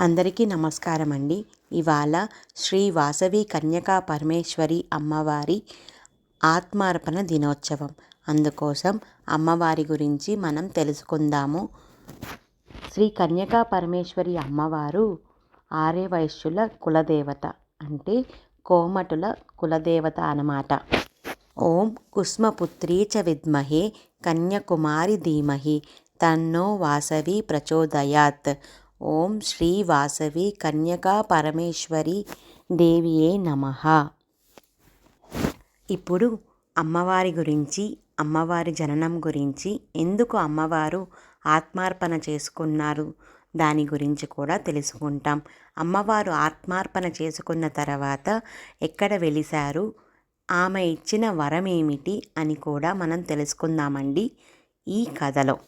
అందరికీ నమస్కారం అండి ఇవాళ శ్రీ వాసవి కన్యకా పరమేశ్వరి అమ్మవారి ఆత్మార్పణ దినోత్సవం. అందుకోసం అమ్మవారి గురించి మనం తెలుసుకుందాము. శ్రీ కన్యకా పరమేశ్వరి అమ్మవారు ఆర్యవైశ్యుల కులదేవత అంటే కోమటుల కులదేవత అన్నమాట. ఓం కుస్మపుత్రీ చ విద్మహే కన్యకుమారి ధీమహి తన్నో వాసవి ప్రచోదయాత్. ఓం శ్రీ వాసవి కన్యకా పరమేశ్వరి దేవియే నమ. ఇప్పుడు అమ్మవారి గురించి అమ్మవారి జననం గురించి ఎందుకు అమ్మవారు ఆత్మార్పణ చేసుకున్నారు దాని గురించి కూడా తెలుసుకుంటాం. అమ్మవారు ఆత్మార్పణ చేసుకున్న తర్వాత ఎక్కడ వెలిశారు ఆమె ఇచ్చిన వరం ఏమిటి అని కూడా మనం తెలుసుకుందామండి ఈ కథలో.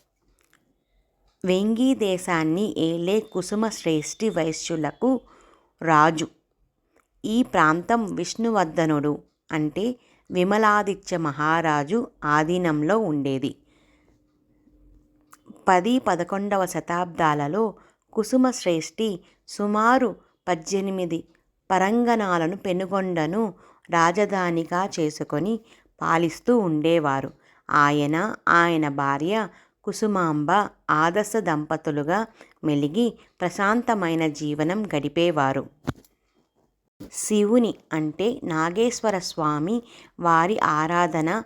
వెంగీ దేశాన్ని ఏలే కుసుమ శ్రేష్ఠి వైశ్యులకు రాజు. ఈ ప్రాంతం విష్ణువర్ధనుడు అంటే విమలాదిత్య మహారాజు ఆధీనంలో ఉండేది. పది పదకొండవ శతాబ్దాలలో కుసుమ శ్రేష్ఠి సుమారు పద్దెనిమిది పరంగణాలను పెనుగొండను రాజధానిగా చేసుకొని పాలిస్తూ ఉండేవారు. ఆయన ఆయన భార్య కుసుమాంబ ఆదర్శ దంపతులుగా మెలిగి ప్రశాంతమైన జీవనం గడిపేవారు. శివుని అంటే నాగేశ్వర స్వామి వారి ఆరాధన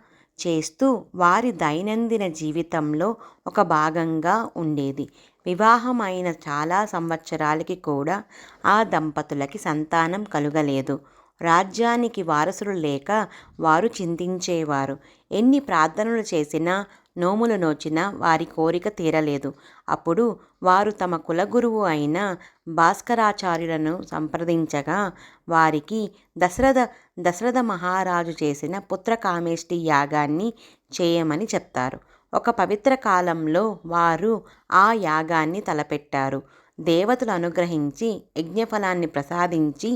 చేస్తూ వారి దైనందిన జీవితంలో ఒక భాగంగా ఉండేది. వివాహమైన చాలా సంవత్సరాలకి కూడా ఆ దంపతులకి సంతానం కలుగలేదు. రాజ్యానికి వారసులు లేక వారు చింతించేవారు. ఎన్ని ప్రార్థనలు చేసినా నోములు నోచినా వారి కోరిక తీరలేదు. అప్పుడు వారు తమ కులగురువు అయిన భాస్కరాచార్యులను సంప్రదించగా వారికి దశరథ దశరథ మహారాజు చేసిన పుత్రకామేష్టి యాగాన్ని చేయమని చెప్తారు. ఒక పవిత్ర కాలంలో వారు ఆ యాగాన్ని తలపెట్టారు. దేవతలు అనుగ్రహించి యజ్ఞఫలాన్ని ప్రసాదించి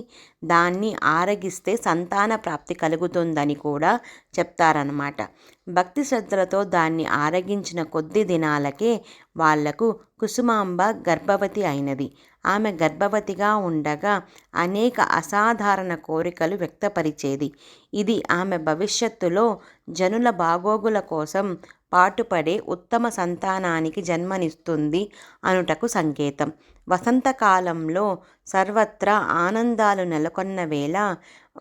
దాన్ని ఆరగిస్తే సంతాన ప్రాప్తి కలుగుతుందని కూడా చెప్తారనమాట భక్తి శ్రద్ధలతో దాన్ని ఆరగించిన కొద్ది దినాలకే వాళ్ళకు కుసుమాంబ గర్భవతి అయినది. ఆమె గర్భవతిగా ఉండగా అనేక అసాధారణ కోరికలు వ్యక్తపరిచేది. ఇది ఆమె భవిష్యత్తులో జనుల బాగోగుల కోసం పాటుపడే ఉత్తమ సంతానానికి జన్మనిస్తుంది అనుటకు సంకేతం. వసంతకాలంలో సర్వత్రా ఆనందాలు నెలకొన్న వేళ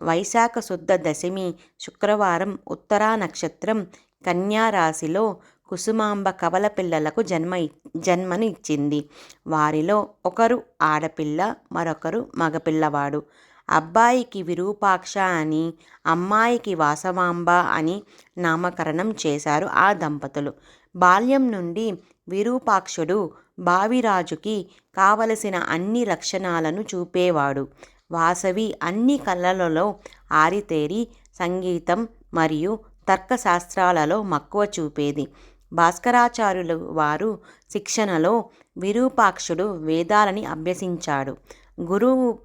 వైశాఖ శుద్ధ దశమి శుక్రవారం ఉత్తరా నక్షత్రం కన్యారాశిలో కుసుమాంబ కవల పిల్లలకు జన్మ జన్మను ఇచ్చింది. వారిలో ఒకరు ఆడపిల్ల మరొకరు మగపిల్లవాడు. అబ్బాయికి విరూపాక్ష అని అమ్మాయికి వాసవాంబ అని నామకరణం చేశారు ఆ దంపతులు. బాల్యం నుండి విరూపాక్షుడు భావిరాజుకి కావలసిన అన్ని లక్షణాలను చూపేవాడు. వాసవి అన్ని కళలలో ఆరితేరి సంగీతం మరియు తర్కశాస్త్రాలలో మక్కువ చూపేది. భాస్కరాచార్యులు వారు శిక్షణలో విరూపాక్షుడు వేదాలని అభ్యసించాడు. గురువు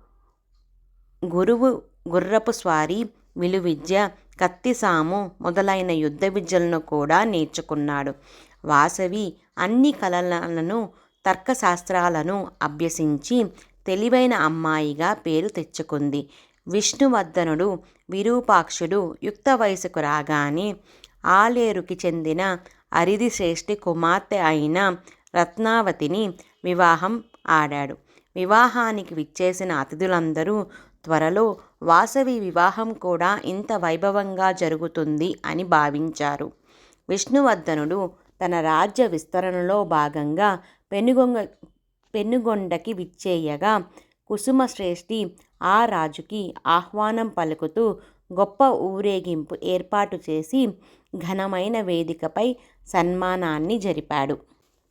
గురువు గుర్రపు స్వారీ విలువిద్య కత్తిసాము మొదలైన యుద్ధ విద్యలను కూడా నేర్చుకున్నాడు. వాసవి అన్ని కళలను తర్కశాస్త్రాలను అభ్యసించి తెలివైన అమ్మాయిగా పేరు తెచ్చుకుంది. విష్ణువర్ధనుడు విరూపాక్షుడు యుక్త వయసుకు రాగానే ఆలేరుకి చెందిన అరిది శ్రేష్ఠి కుమార్తె అయిన రత్నావతిని వివాహం ఆడాడు. వివాహానికి విచ్చేసిన అతిథులందరూ త్వరలో వాసవి వివాహం కూడా ఇంత వైభవంగా జరుగుతుంది అని భావించారు. విష్ణువర్ధనుడు తన రాజ్య విస్తరణలో భాగంగా పెనుగొంగ పెనుగొండకి విచ్చేయగా కుసుమశ్రేష్ఠి ఆ రాజుకి ఆహ్వానం పలుకుతూ గొప్ప ఊరేగింపు ఏర్పాటు చేసి ఘనమైన వేదికపై సన్మానాన్ని జరిపాడు.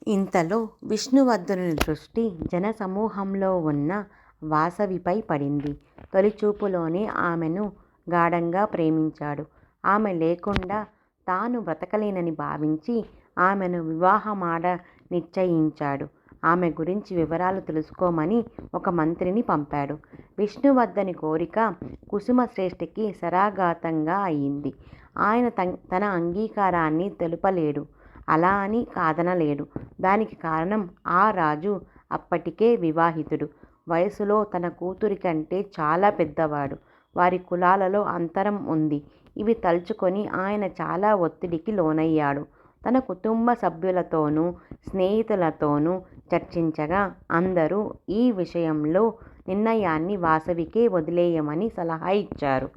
ఇంతలో విష్ణువర్ధనుని దృష్టి జనసమూహంలో ఉన్న వాసవిపై పడింది. తొలిచూపులోనే ఆమెను గాఢంగా ప్రేమించాడు. ఆమె లేకుండా తాను బ్రతకలేనని భావించి ఆమెను వివాహమాడ నిశ్చయించాడు. ఆమె గురించి వివరాలు తెలుసుకోమని ఒక మంత్రిని పంపాడు. విష్ణువర్ధని కోరిక కుసుమశ్రేష్ఠికి శరాఘాతంగా అయింది. ఆయన తన అంగీకారాన్ని తెలుపలేడు. అలా అని కాదనలేడు. దానికి కారణం ఆ రాజు అప్పటికే వివాహితుడు. వయసులో తన కూతురి కంటే చాలా పెద్దవాడు. వారి కులాలలో అంతరం ఉంది. ఇవి తలుచుకొని ఆయన చాలా ఒత్తిడికి లోనయ్యాడు. తన కుటుంబ సభ్యులతోనూ, స్నేహితులతోనూ చర్చించగా అందరూ ఈ విషయంలో నిర్ణయాన్ని వాసవికే వదిలేయమని సలహా ఇచ్చారు.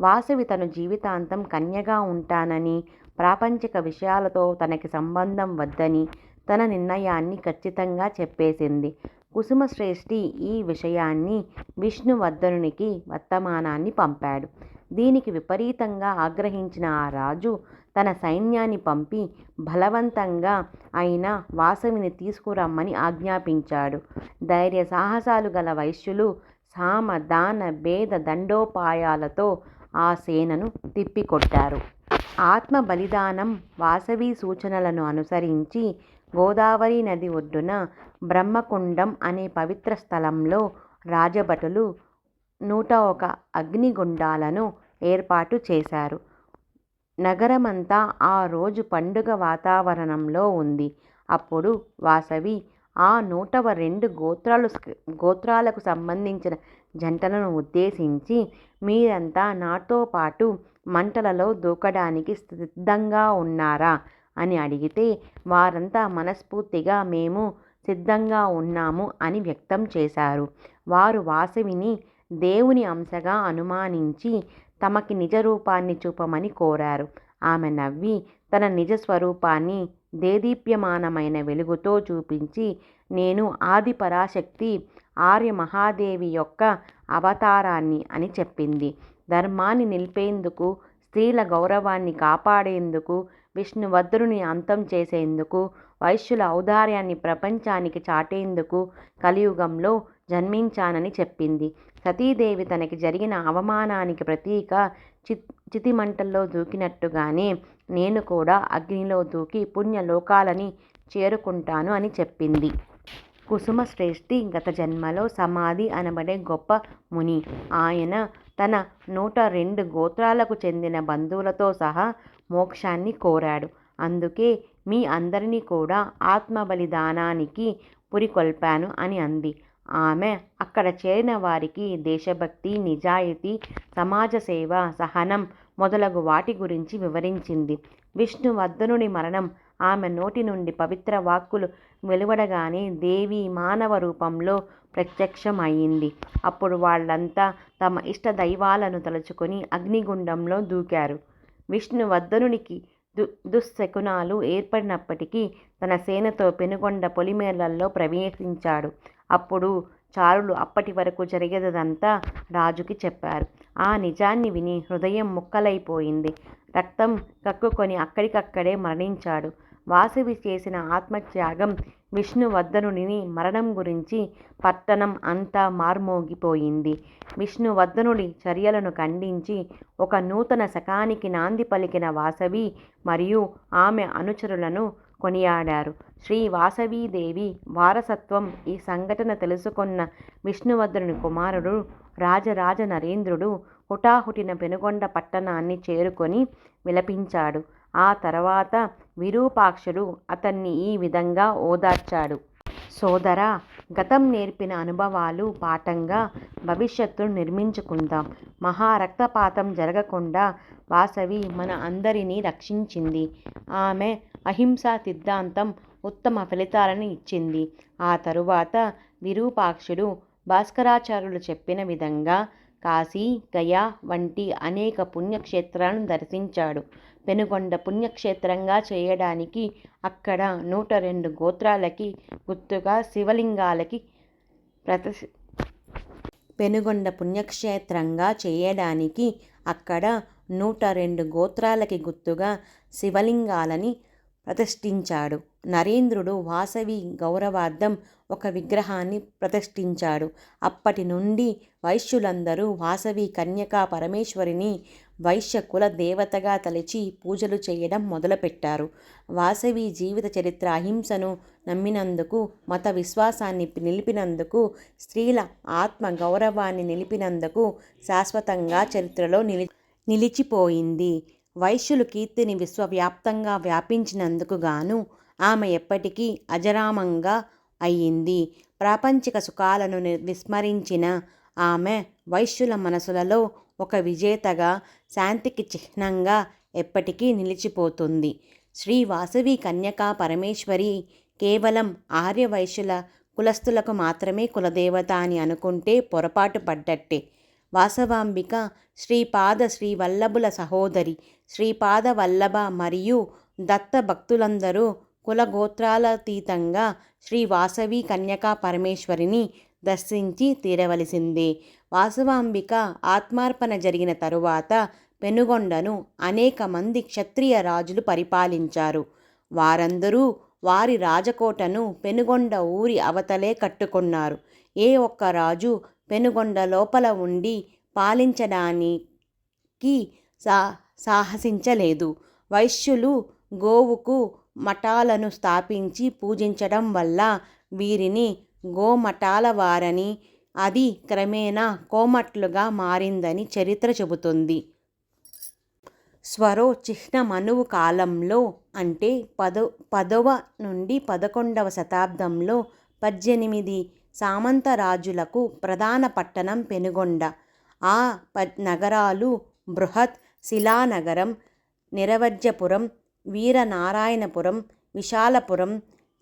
వాసవి తను జీవితాంతం కన్యగా ఉంటానని ప్రాపంచిక విషయాలతో తనకి సంబంధం వద్దని తన నిర్ణయాన్ని ఖచ్చితంగా చెప్పేసింది. కుసుమశ్రేష్ఠి ఈ విషయాన్ని విష్ణువర్ధనునికి వర్తమానాన్ని పంపాడు. దీనికి విపరీతంగా ఆగ్రహించిన ఆ రాజు తన సైన్యాన్ని పంపి బలవంతంగా అయిన వాసవిని తీసుకురమ్మని ఆజ్ఞాపించాడు. ధైర్య సాహసాలు గల వైశ్యులు సామ, దాన, భేద దండోపాయాలతో ఆ సేనను తిప్పికొట్టారు. ఆత్మ బలిదానం వాసవి సూచనలను అనుసరించి గోదావరి నది ఒడ్డున బ్రహ్మకుండం అనే పవిత్ర స్థలంలో రాజభటులు నూట ఒక అగ్నిగుండాలను ఏర్పాటు చేశారు. నగరమంతా ఆ రోజు పండుగ వాతావరణంలో ఉంది. అప్పుడు వాసవి ఆ నూటవ రెండు గోత్రాలు గోత్రాలకు సంబంధించిన జంటలను ఉద్దేశించి మీరంతా నాతో పాటు మంటలలో దూకడానికి సిద్ధంగా ఉన్నారా? అని అడిగితే వారంతా మనస్ఫూర్తిగా మేము సిద్ధంగా ఉన్నాము అని వ్యక్తం చేశారు. వారు వాసవిని దేవుని అంశగా అనుమానించి తమకి నిజ రూపాన్ని చూపమని కోరారు. ఆమె నవ్వి తన నిజ స్వరూపాన్ని దేదీప్యమానమైన వెలుగుతో చూపించి నేను ఆది పరాశక్తి ఆర్య మహాదేవి యొక్క అవతారాన్ని అని చెప్పింది. ధర్మాన్ని నిలిపేందుకు, స్త్రీల గౌరవాన్ని కాపాడేందుకు, విష్ణువద్రుని అంతం చేసేందుకు, వైశ్యుల ఔదార్యాన్ని ప్రపంచానికి చాటేందుకు కలియుగంలో జన్మించానని చెప్పింది. సతీదేవి తనకి జరిగిన అవమానానికి ప్రతీక చితిమంటల్లో దూకినట్టుగానే నేను కూడా అగ్నిలో దూకి పుణ్య లోకాలని చేరుకుంటాను అని చెప్పింది. కుసుమ శ్రేష్ఠి గత జన్మలో సమాధి అనబడే గొప్ప ముని. ఆయన తన నూట రెండు గోత్రాలకు చెందిన బంధువులతో సహా మోక్షాన్ని కోరాడు. అందుకే మీ అందరినీ కూడా ఆత్మ బలిదానానికి పురికొల్పాను అని అంది. ఆమె అక్కడ చేరిన వారికి దేశభక్తి, నిజాయితీ, సమాజ సేవ సహనం మొదలగు వాటి గురించి వివరించింది. విష్ణువర్ధనుడి మరణం ఆమె నోటి నుండి పవిత్ర వాక్కులు వెలువడగానే దేవి మానవ రూపంలో ప్రత్యక్షం అయింది. అప్పుడు వాళ్ళంతా తమ ఇష్ట దైవాలను తలుచుకొని అగ్నిగుండంలో దూకారు. విష్ణువర్ధనునికి దుశ్శకునాలు ఏర్పడినప్పటికీ తన సేనతో పెనుగొండ పొలిమేరల్లో ప్రవేశించాడు. అప్పుడు చారులు అప్పటి వరకు జరిగేదంతా రాజుకి చెప్పారు. ఆ నిజాన్ని విని హృదయం ముక్కలైపోయింది. రక్తం కక్కుకొని అక్కడికక్కడే మరణించాడు. వాసవి చేసిన ఆత్మత్యాగం, విష్ణువర్ధనుని మరణం గురించి పట్టణం అంతా మార్మోగిపోయింది. విష్ణువర్ధనుడి చర్యలను ఖండించి ఒక నూతన శకానికి నాంది పలికిన వాసవి మరియు ఆమె అనుచరులను కొనియాడారు. శ్రీ వాసవీదేవి వారసత్వం ఈ సంఘటన తెలుసుకున్న విష్ణువర్ధనుని కుమారుడు రాజరాజ నరేంద్రుడు హుటాహుటిన పెనుగొండ పట్టణాన్ని చేరుకొని విలపించాడు. ఆ తర్వాత విరూపాక్షుడు అతన్ని ఈ విధంగా ఓదార్చాడు. సోదర గతం నేర్పిన అనుభవాలు పాఠంగా భవిష్యత్తును నిర్మించుకుందాం. మహా రక్తపాతం జరగకుండా వాసవి మన అందరినీ రక్షించింది. ఆమె అహింసా సిద్ధాంతం ఉత్తమ ఫలితాలను ఇచ్చింది. ఆ తరువాత విరూపాక్షుడు భాస్కరాచార్యులు చెప్పిన విధంగా కాశీ, గయా వంటి అనేక పుణ్యక్షేత్రాలను దర్శించాడు. పెనుగొండ పుణ్యక్షేత్రంగా చేయడానికి అక్కడ నూట రెండు గోత్రాలకి గుర్తుగా శివలింగాలకి ప్రతి పెనుగొండ పుణ్యక్షేత్రంగా చేయడానికి అక్కడ నూట రెండు గోత్రాలకి గుర్తుగా శివలింగాలని ప్రతిష్ఠించాడు. నరేంద్రుడు వాసవి గౌరవార్థం ఒక విగ్రహాన్ని ప్రతిష్ఠించాడు. అప్పటి నుండి వైశ్యులందరూ వాసవి కన్యకా పరమేశ్వరిని వైశ్య కుల దేవతగా తలచి పూజలు చేయడం మొదలుపెట్టారు. వాసవి జీవిత చరిత్ర అహింసను నమ్మినందుకు, మత విశ్వాసాన్ని నిలిపినందుకు, స్త్రీల ఆత్మ గౌరవాన్ని నిలిపినందుకు శాశ్వతంగా చరిత్రలో నిలి నిలిచిపోయింది. వైశ్యులు కీర్తిని విశ్వవ్యాప్తంగా వ్యాపించినందుకు గాను ఆమె ఎప్పటికీ అజరామంగా అయింది. ప్రాపంచిక సుఖాలను ని- విస్మరించిన ఆమె వైశ్యుల మనసులలో ఒక విజేతగా శాంతికి చిహ్నంగా ఎప్పటికీ నిలిచిపోతుంది శ్రీ వాసవి కన్యకా పరమేశ్వరి కేవలం ఆర్య వైశ్యుల కులస్తులకు మాత్రమే కులదేవత అని అనుకుంటే పొరపాటు పడ్డట్టే వాసవాంబిక శ్రీపాద శ్రీ వల్లభుల సహోదరి శ్రీపాద వల్లభ మరియు దత్త భక్తులందరూ కులగోత్రాలతీతంగా శ్రీ వాసవి కన్యకా పరమేశ్వరిని దర్శించి తీరవలసిందే. వాసవాంబిక ఆత్మార్పణ జరిగిన తరువాత పెనుగొండను అనేక మంది క్షత్రియ రాజులు పరిపాలించారు. వారందరూ వారి రాజకోటను పెనుగొండ ఊరి అవతలే కట్టుకున్నారు. ఏ ఒక్క రాజు పెనుగొండ లోపల ఉండి పాలించడానికి సా సాహసించలేదు. వైశ్యులు గోవుకు మఠాలను స్థాపించి పూజించడం వల్ల వీరిని గోమఠాల వారని అది క్రమేణా కోమట్లుగా మారిందని చరిత్ర చెబుతుంది. స్వరో చిహ్న మనువు కాలంలో అంటే పదో పదవ నుండి పదకొండవ శతాబ్దంలో పద్దెనిమిది సామంత రాజులకు ప్రధాన పట్టణం పెనుగొండ. ఆ ప నగరాలు బృహత్ శిలానగరం నిరవజ్యపురం వీరనారాయణపురం విశాలపురం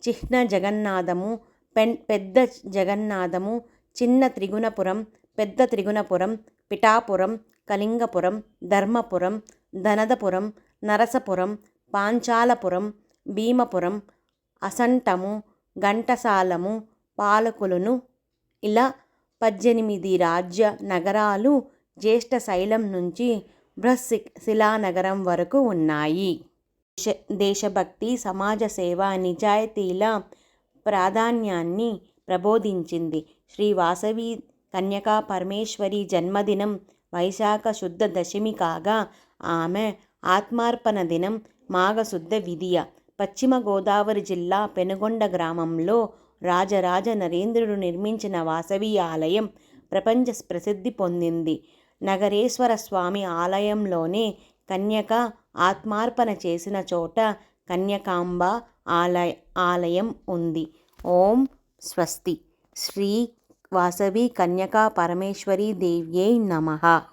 చిహ్న జగన్నాథము పెన్ పెద్ద జగన్నాథము చిన్న త్రిగుణపురం పెద్ద త్రిగుణపురం పిఠాపురం కళింగపురం ధర్మపురం ధనదపురం నరసపురం పాంచాలపురం భీమపురం అసంటము ఘంటసాలము పాలకులను ఇలా పద్దెనిమిది రాజ్య నగరాలు జ్యేష్ఠ శైలం నుంచి బృహశి శిలానగరం వరకు ఉన్నాయి. దేశ దేశభక్తి సమాజ సేవ నిజాయితీల ప్రాధాన్యాన్ని ప్రబోధించింది. శ్రీ వాసవి కన్యకా పరమేశ్వరి జన్మదినం వైశాఖ శుద్ధ దశమి కాగా ఆమె ఆత్మార్పణ దినం మాఘశుద్ధ విధియ. పశ్చిమ గోదావరి జిల్లా పెనుగొండ గ్రామంలో రాజరాజ నరేంద్రుడు నిర్మించిన వాసవి ఆలయం ప్రపంచ ప్రసిద్ధి పొందింది. నగరేశ్వర స్వామి ఆలయంలోనే కన్యక ఆత్మార్పణ చేసిన చోట కన్యకాంబ ఆలయ ఆలయం ఉంది. ఓం స్వస్తి. శ్రీ వాసవి కన్యకా పరమేశ్వరీ దేవ్యై నమః.